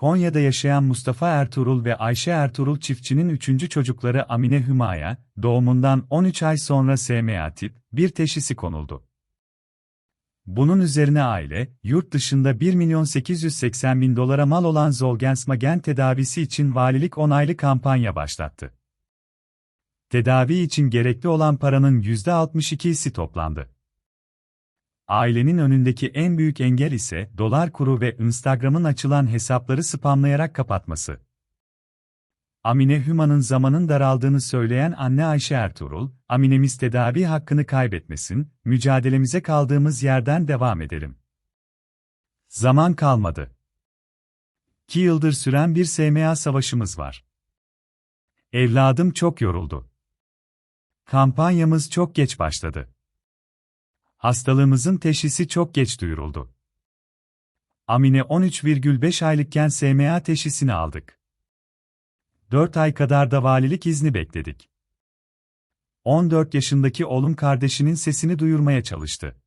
Konya'da yaşayan Mustafa Ertuğrul ve Ayşe Ertuğrul çiftçinin üçüncü çocukları Amine Hüma'ya, doğumundan 13 ay sonra SMA tip 1 teşhisi konuldu. Bunun üzerine aile, yurt dışında 1 milyon 880 bin dolara mal olan Zolgensma gen tedavisi için valilik onaylı kampanya başlattı. Tedavi için gerekli olan paranın %62'si toplandı. Ailenin önündeki en büyük engel ise dolar kuru ve Instagram'ın açılan hesapları spamlayarak kapatması. Amine Hüma'nın zamanın daraldığını söyleyen anne Ayşe Ertuğrul, Aminemiz tedavi hakkını kaybetmesin, mücadelemize kaldığımız yerden devam edelim. Zaman kalmadı. 2 yıldır süren bir SMA savaşımız var. Evladım çok yoruldu. Kampanyamız çok geç başladı. Hastalığımızın teşhisi çok geç duyuruldu. Amine 13,5 aylıkken SMA teşhisini aldık. 4 ay kadar da valilik izni bekledik. 14 yaşındaki oğlum kardeşinin sesini duyurmaya çalıştı.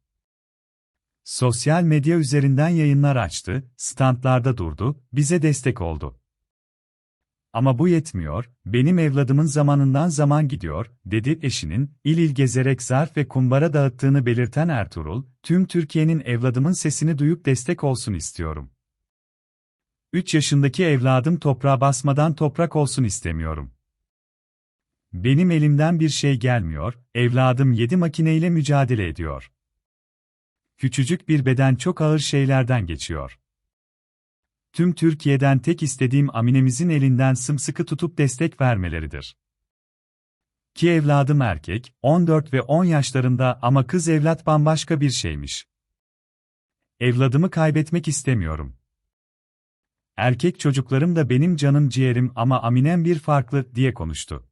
Sosyal medya üzerinden yayınlar açtı, standlarda durdu, bize destek oldu. Ama bu yetmiyor, benim evladımın zamanından zaman gidiyor, dedi eşinin, il il gezerek zarf ve kumbara dağıttığını belirten Ertuğrul, tüm Türkiye'nin evladımın sesini duyup destek olsun istiyorum. 3 yaşındaki evladım toprağa basmadan toprak olsun istemiyorum. Benim elimden bir şey gelmiyor, evladım 7 makineyle mücadele ediyor. Küçücük bir beden çok ağır şeylerden geçiyor. Tüm Türkiye'den tek istediğim Aminemizin elinden sımsıkı tutup destek vermeleridir. Ki evladım erkek, 14 ve 10 yaşlarında ama kız evlat bambaşka bir şeymiş. Evladımı kaybetmek istemiyorum. Erkek çocuklarım da benim canım ciğerim ama Aminem bir farklı, diye konuştu.